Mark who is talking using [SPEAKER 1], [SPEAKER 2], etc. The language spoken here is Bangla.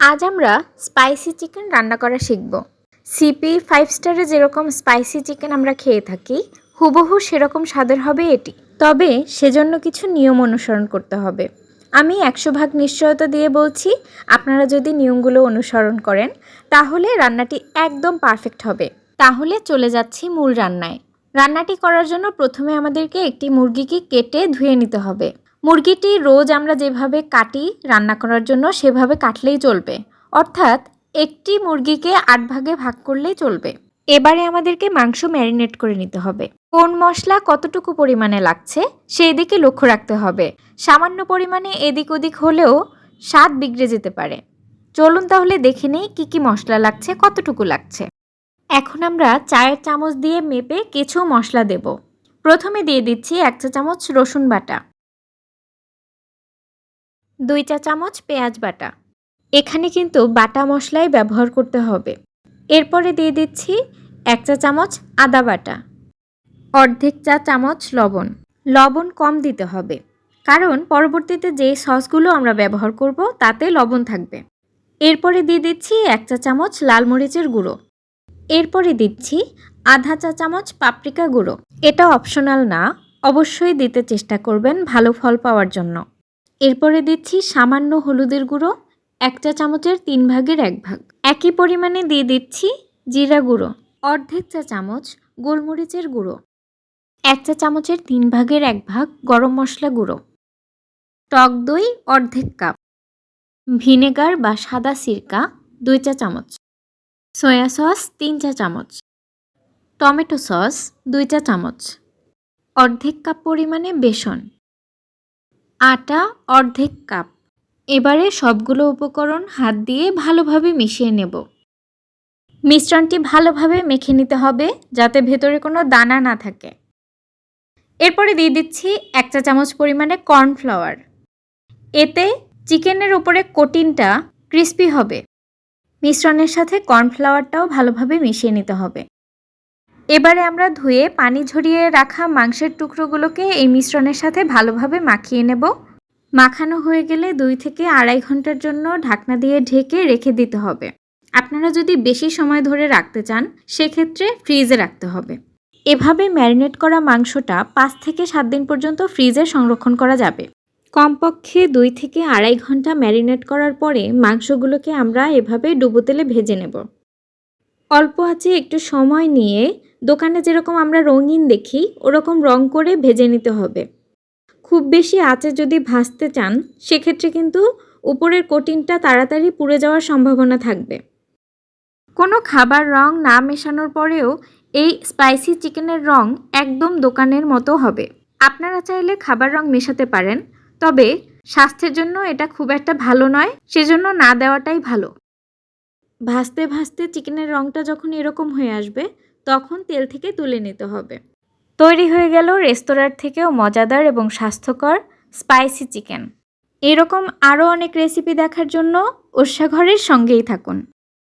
[SPEAKER 1] আজ আমরা স্পাইসি চিকেন রান্না করা শিখব। সিপি ফাইভ স্টারে যেরকম স্পাইসি চিকেন আমরা খেয়ে থাকি, হুবহু সেরকম স্বাদের হবে এটি। তবে সেজন্য কিছু নিয়ম অনুসরণ করতে হবে। আমি একশো ভাগ নিশ্চয়তা দিয়ে বলছি, আপনারা যদি নিয়মগুলো অনুসরণ করেন, তাহলে রান্নাটি একদম পারফেক্ট হবে। তাহলে চলে যাচ্ছি মূল রান্নায়। রান্নাটি করার জন্য প্রথমে আমাদেরকে একটি মুরগিকে কেটে ধুয়ে নিতে হবে। মুরগিটি রোজ আমরা যেভাবে কাটি, রান্না করার জন্য সেভাবে কাটলেই চলবে। অর্থাৎ একটি মুরগিকে আট ভাগে ভাগ করলেই চলবে। এবারে আমাদেরকে মাংস ম্যারিনেট করে নিতে হবে। কোন মশলা কতটুকু পরিমাণে লাগছে, সেই দিকে লক্ষ্য রাখতে হবে। সামান্য পরিমাণে এদিক ওদিক হলেও স্বাদ বিগড়ে যেতে পারে। চলুন তাহলে দেখে নেই কী কী মশলা লাগছে, কতটুকু লাগছে। এখন আমরা চায়ের চামচ দিয়ে মেপে কিছু মশলা দেব। প্রথমে দিয়ে দিচ্ছি এক চা চামচ রসুন বাটা। দুই চা চামচ পেঁয়াজ বাটা। এখানে কিন্তু বাটা মশলাই ব্যবহার করতে হবে। এরপরে দিয়ে দিচ্ছি এক চা চামচ আদা বাটা। অর্ধেক চা চামচ লবণ। লবণ কম দিতে হবে। কারণ পরবর্তীতে যে সসগুলো আমরা ব্যবহার করব, তাতে লবণ থাকবে। এরপরে দিয়ে দিচ্ছি এক চা চামচ লাল মরিচের গুঁড়ো। এরপরে দিচ্ছি আধা চা চামচ পাপরিকা গুঁড়ো। এটা অপশনাল না। অবশ্যই দিতে চেষ্টা করবেন ভালো ফল পাওয়ার জন্য। এরপরে দিচ্ছি সামান্য হলুদের গুঁড়ো এক চা চামচের তিন ভাগের এক ভাগ। একই পরিমাণে দিয়ে দিচ্ছি জিরা গুঁড়ো, অর্ধেক চা চামচ গোলমরিচের গুঁড়ো, এক চা চামচের তিন ভাগের এক ভাগ গরম মশলা গুঁড়ো, টক দই অর্ধেক কাপ, ভিনেগার বা সাদা সিরকা দুই চা চামচ, সয়া সস তিন চা চামচ, টমেটো সস দুই চা চামচ, অর্ধেক কাপ পরিমাণে বেসন আটা অর্ধেক কাপ। এবারে সবগুলো উপকরণ হাত দিয়ে ভালোভাবে মিশিয়ে নেব। মিশ্রণটি ভালোভাবে মেখে নিতে হবে যাতে ভেতরে কোনো দানা না থাকে। এরপরে দিয়ে দিচ্ছি এক চা চামচ পরিমাণে কর্নফ্লাওয়ার। এতে চিকেনের উপরে কোটিনটা ক্রিস্পি হবে। মিশ্রণের সাথে কর্নফ্লাওয়ারটাও ভালোভাবে মিশিয়ে নিতে হবে। এবারে আমরা ধুয়ে পানি ঝরিয়ে রাখা মাংসের টুকরোগুলোকে এই মিশ্রণের সাথে ভালোভাবে মাখিয়ে নেব। মাখানো হয়ে গেলে দুই থেকে আড়াই ঘণ্টার জন্য ঢাকনা দিয়ে ঢেকে রেখে দিতে হবে। আপনারা যদি বেশি সময় ধরে রাখতে চান, সেক্ষেত্রে ফ্রিজে রাখতে হবে। এভাবে ম্যারিনেট করা মাংসটা পাঁচ থেকে সাত দিন পর্যন্ত ফ্রিজে সংরক্ষণ করা যাবে। কমপক্ষে দুই থেকে আড়াই ঘণ্টা ম্যারিনেট করার পরে মাংসগুলোকে আমরা এভাবে ডুবো তেলে ভেজে নেব। অল্প আছে, একটু সময় নিয়ে দোকানে যেরকম আমরা রঙিন দেখি, ওরকম রং করে ভেজে নিতে হবে। খুব বেশি আঁচে যদি ভাজতে চান, সেক্ষেত্রে কিন্তু উপরের কোটিনটা তাড়াতাড়ি পুড়ে যাওয়ার সম্ভাবনা থাকবে। কোনো খাবার রং না মেশানোর পরেও এই স্পাইসি চিকেনের রং একদম দোকানের মতো হবে। আপনারা চাইলে খাবার রং মেশাতে পারেন, তবে স্বাস্থ্যের জন্য এটা খুব একটা ভালো নয়, সেজন্য না দেওয়াটাই ভালো। ভাজতে ভাজতে চিকেনের রঙটা যখন এরকম হয়ে আসবে, তখন তেল থেকে তুলে নিতে হবে। তৈরি হয়ে গেল রেস্তোরাঁর থেকেও মজাদার এবং স্বাস্থ্যকর স্পাইসি চিকেন। এরকম আরও অনেক রেসিপি দেখার জন্য ওষাঘরের সঙ্গেই থাকুন।